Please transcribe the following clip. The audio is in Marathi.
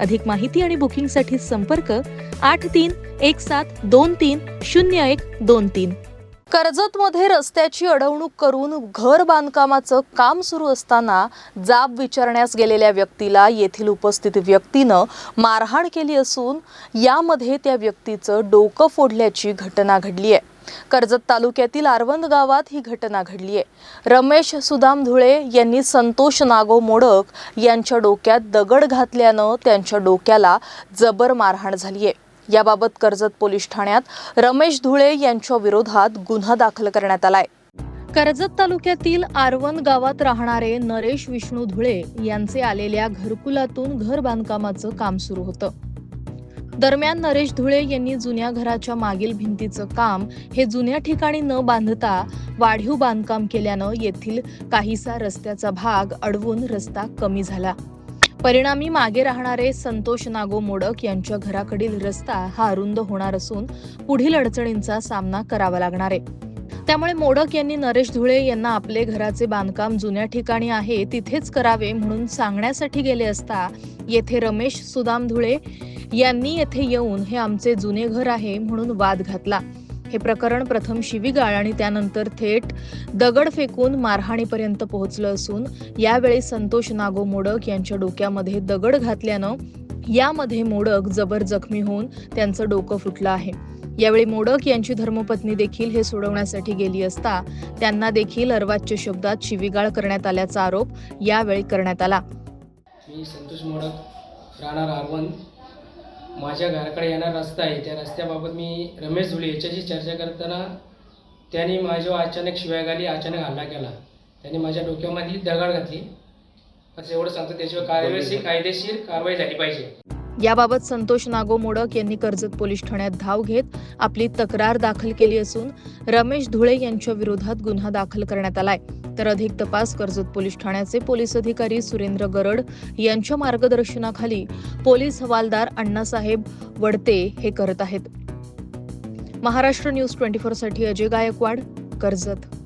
अधिक माहिती आणि बुकिंगसाठी संपर्क आठ तीन एक सात दोन तीन शून्य एक दोन तीन. कर्जतमध्ये रस्त्याची अडवणूक करून घर बांधकामाचं काम सुरू असताना जाब विचारण्यास गेलेल्या व्यक्तीला येथील उपस्थित व्यक्तीनं मारहाण केली असून यामध्ये त्या व्यक्तीचं डोकं फोडल्याची घटना घडली आहे. कर्जत तालुक्यातील आरवंद गावात ही घटना घडली आहे. रमेश सुदाम धुळे यांनी संतोष नागो मोडक यांच्या डोक्यात दगड घातल्यानं त्यांच्या डोक्याला जबर मारहाण झाली आहे. याबाबत कर्जत पोलीस ठाण्यात रमेश धुळे यांच्या विरोधात गुन्हा दाखल करण्यात आलाय. कर्जत तालुक्यातील आरवंद गावात राहणारे नरेश विष्णू धुळे यांचे आलेल्या घरकुलातून घर बांधकामाचं काम सुरू होतं. दरम्यान नरेश धुळे यांनी जुन्या घराच्या मागील भिंतीचं काम हे जुन्या ठिकाणी न बांधता वाढीव बांधकाम केल्यानं येथील काहीसा रस्त्याचा भाग अडवून रस्ता कमी झाला. परिणामी मागे राहणारे संतोष नागो मोडक यांच्या घराकडील रस्ता हा अरुंद होणार असून पुढील अडचणींचा सामना करावा लागणार आहे. त्यामुळे मोडक यांनी नरेश धुळे यांना आपले घराचे बांधकाम जुन्या ठिकाणी आहे तिथेच करावे म्हणून सांगण्यासाठी गेले असता येथे रमेश सुदाम धुळे यांनी येथे येऊन हे आमचे जुने घर आहे म्हणून वाद घातला. हे प्रकरण प्रथम शिवीगाळ आणि त्यानंतर थेट दगड फेकून मारहाणीपर्यंत पोहोचलं असून यावेळी संतोष नागो मोडक यांच्या डोक्यामध्ये दगड घातल्यानं यामध्ये मोडक जबर जखमी होऊन त्यांचं डोकं फुटलं आहे. यावेळी मोडक यांची धर्मपत्नी देखील हे सोडवण्यासाठी गेली असता त्यांना देखील अर्वाच्य शब्दात शिवीगाळ करण्यात आल्याचा आरोप यावेळी करण्यात आला. मी संतोष मोडक राहणार माझ्या घराकडे येणारा रस्ता आहे. त्या रस्त्याबाबत मी रमेश धुळे याच्याशी चर्चा करताना त्यांनी माझ्यावर अचानक शिवाय घाली अचानक हल्ला केला. त्यांनी माझ्या डोक्यामध्ये दगड घातली. असं एवढं सांगतो त्याच्यावर कायदेशीर कायदेशीर कारवाई झाली पाहिजे. याबाबत संतोष नागो मोडक यांनी कर्जत पोलीस ठाण्यात धाव घेत आपली तक्रार दाखल केली असून रमेश धुळे यांच्या विरोधात गुन्हा दाखल करण्यात आलाय. तर अधिक तपास कर्जत पोलीस ठाण्याचे पोलीस अधिकारी सुरेंद्र गरड यांच्या मार्गदर्शनाखाली पोलीस हवालदार अण्णासाहेब वडते हे करत आहेत. महाराष्ट्र न्यूज ट्वेंटी साठी अजय गायकवाड कर्जत.